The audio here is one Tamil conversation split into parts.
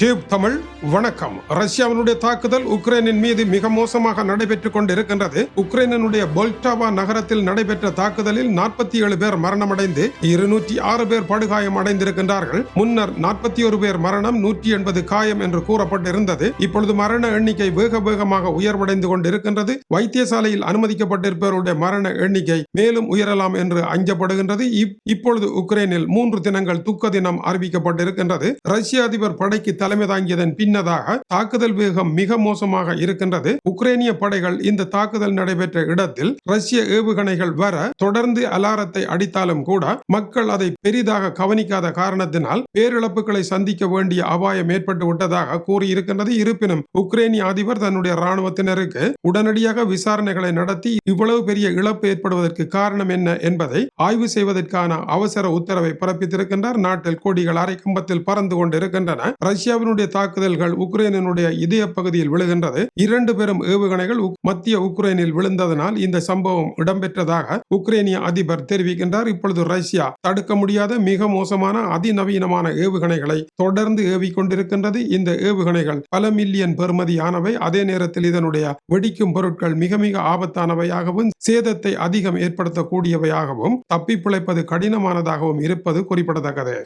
டியூப் தமிழ் வணக்கம். ரஷ்யாவினுடைய தாக்குதல் உக்ரைனின் மீது மிக மோசமாக நடைபெற்றுக் கொண்டிருக்கின்றது. உக்ரைனினுடைய பொல்டாவா நகரத்தில் நடைபெற்ற தாக்குதலில் நாற்பத்தி ஏழு பேர் மரணமடைந்து இருநூற்றி ஆறு பேர் படுகாயம் அடைந்திருக்கின்றார்கள். முன்னர் நாற்பத்தி ஒரு பேர் மரணம் நூற்றி எண்பது காயம் என்று கூறப்பட்டிருந்தது. இப்பொழுது மரண எண்ணிக்கை வேக வேகமாக உயர்வடைந்து கொண்டிருக்கின்றது. வைத்தியசாலையில் அனுமதிக்கப்பட்டிருப்பவருடைய மரண எண்ணிக்கை மேலும் உயரலாம் என்று அஞ்சப்படுகின்றது. இப்- இப்பொழுது உக்ரைனில் மூன்று தினங்கள் துக்க தினம் அறிவிக்கப்பட்டிருக்கின்றது. ரஷ்ய அதிபர் படைக்கு தலைமை தாங்கியதன் பின்னதாக தாக்குதல் வேகம் மிக மோசமாக இருக்கின்றது. உக்ரைனிய படைகள் இந்த தாக்குதல் நடைபெற்ற இடத்தில் ரஷ்ய ஏவுகணைகள் வர தொடர்ந்து அலாரத்தை அடித்தாலும் கூட மக்கள் அதை பெரிதாக கவனிக்காத காரணத்தினால் பேரிழப்புகளை சந்திக்க வேண்டிய அபாயம் ஏற்பட்டு விட்டதாக கூறியிருக்கின்றது. இருப்பினும் உக்ரைனிய அதிபர் தன்னுடைய ராணுவத்தினருக்கு உடனடியாக விசாரணைகளை நடத்தி இவ்வளவு பெரிய இழப்பு ஏற்படுவதற்கு காரணம் என்ன என்பதை ஆய்வு செய்வதற்கான அவசர உத்தரவை பிறப்பித்திருக்கின்றார். நாட்டில் கொடிகள் அரைக்கம்பத்தில் பறந்து கொண்டிருக்கின்றன. ரஷ்யா ரஷ்யாவினுடைய தாக்குதல்கள் உக்ரைனுடைய இதய பகுதியில் விழுகின்றது. இரண்டு பெரும் ஏவுகணைகள் மத்திய உக்ரைனில் விழுந்ததனால் இந்த சம்பவம் இடம்பெற்றதாக உக்ரைனிய அதிபர் தெரிவிக்கின்றார். இப்பொழுது ரஷ்யா தடுக்க முடியாத மிக மோசமான அதிநவீனமான ஏவுகணைகளை தொடர்ந்து ஏவிக் கொண்டிருக்கின்றது இந்த ஏவுகணைகள் பல மில்லியன் பெறுமதியானவை. அதே நேரத்தில் இதனுடைய வெடிக்கும் பொருட்கள் மிக மிக ஆபத்தானவையாகவும் சேதத்தை அதிகம் ஏற்படுத்தக்கூடியவையாகவும் தப்பி பிழைப்பது கடினமானதாகவும் இருப்பது குறிப்பிடத்தக்கது.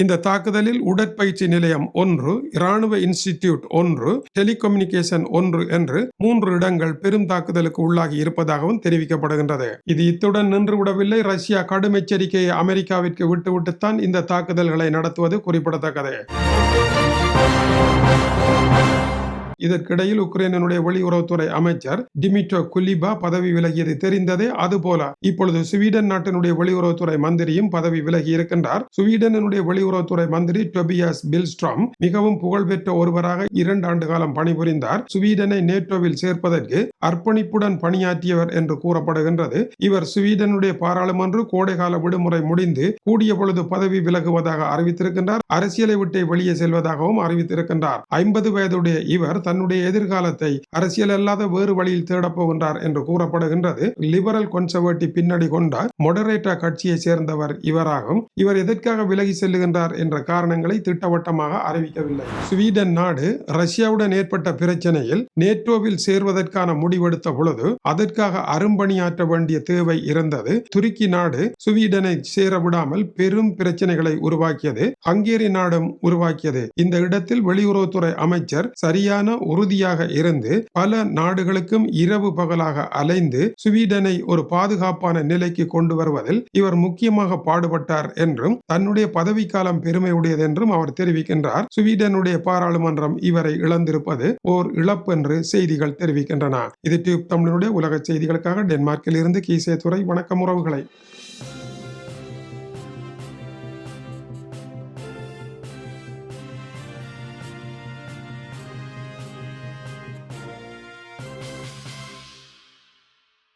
இந்த தாக்குதலில் உடற்பயிற்சி நிலையம் ஒன்று இராணுவ இன்ஸ்டிடியூட் ஒன்று டெலிகம்யூனிகேஷன் ஒன்று என்று மூன்று இடங்கள் பெரும் தாக்குதலுக்கு உள்ளாகி இருப்பதாகவும் தெரிவிக்கப்படுகின்றது. இது இத்துடன் நின்றுவிடவில்லை ரஷ்யா கடும் எச்சரிக்கையை அமெரிக்காவிற்கு விட்டுவிட்டுத்தான் இந்த தாக்குதல்களை நடத்துவது குறிப்பிடத்தக்கது. இதற்கிடையில் உக்ரைனுடைய வெளியுறவுத்துறை அமைச்சர் டிமிட்ரோ குலிபா பதவி விலகியது தெரிந்ததே அதுபோல. இப்பொழுது ஸ்வீடன் நாட்டினுடைய வெளியுறவுத்துறை மந்திரியும் பதவி விலகி இருக்கின்றார். ஸ்வீடனுடைய வெளியுறவுத்துறை மந்திரி டொபியாஸ் பில்ஸ்ட்ராம் மிகவும் புகழ்பெற்ற ஒருவராக இரண்டு ஆண்டு காலம் பணிபுரிந்தார். ஸ்வீடனை நேட்டோவில் சேர்ப்பதற்கு அர்ப்பணிப்புடன் பணியாற்றியவர் என்று கூறப்படுகின்றது. இவர் ஸ்வீடனுடைய பாராளுமன்ற கோடைகால விடுமுறை முடிந்து கூடிய பொழுது பதவி விலகுவதாக அறிவித்திருக்கின்றார். அரசியலை விட்டு வெளியே செல்வதாகவும் அறிவித்திருக்கின்றார். ஐம்பது வயதுடைய இவர் தன்னுடைய எதிர்காலத்தை அரசியல் அல்லாத வேறு வழியில் தேடப் போகின்றார் என்று கூறப்படுகின்றது. லிபரல் கன்சர்வேட்டிவ் பின்னணி கொண்ட மொடரேட்டா கட்சியை சேர்ந்தவர் இவராகும். இவர் எதற்காக விலகி செல்லுகின்றார் என்ற காரணங்களை திட்டவட்டமாக அறிவிக்கவில்லை. ஸ்வீடன் நாடு ரஷ்யாவுடன் ஏற்பட்ட பிரச்சனையில் நேட்டோவில் சேர்வதற்கான முடிவெடுத்த பொழுது அதற்காக அரும்பணியாற்ற வேண்டிய தேவை இருந்தது. துருக்கி நாடு ஸ்வீடனை சேர விடாமல் பெரும் பிரச்சனைகளை உருவாக்கியது. ஹங்கேரி நாடும் உருவாக்கியது. இந்த இடத்தில் வெளியுறவுத்துறை அமைச்சர் சரியான உறுதியாக இருந்து பல நாடுகளுக்கும் இரவு பகலாக அலைந்து சுவீடனை ஒரு பாதுகாப்பான நிலைக்கு கொண்டு வருவதில் இவர் முக்கியமாக பாடுபட்டார் என்றும் தன்னுடைய பதவிக்காலம் பெருமையுடையது என்றும் அவர் தெரிவிக்கின்றார். சுவீடனுடைய பாராளுமன்றம் இவரை இழந்திருப்பது ஓர் இழப்பு என்று செய்திகள் தெரிவிக்கின்றன. இது டியூப் தமிழனுடைய உலக செய்திகளுக்காக டென்மார்க்கில் இருந்து கீசே துறை வணக்கம் உறவுகளை.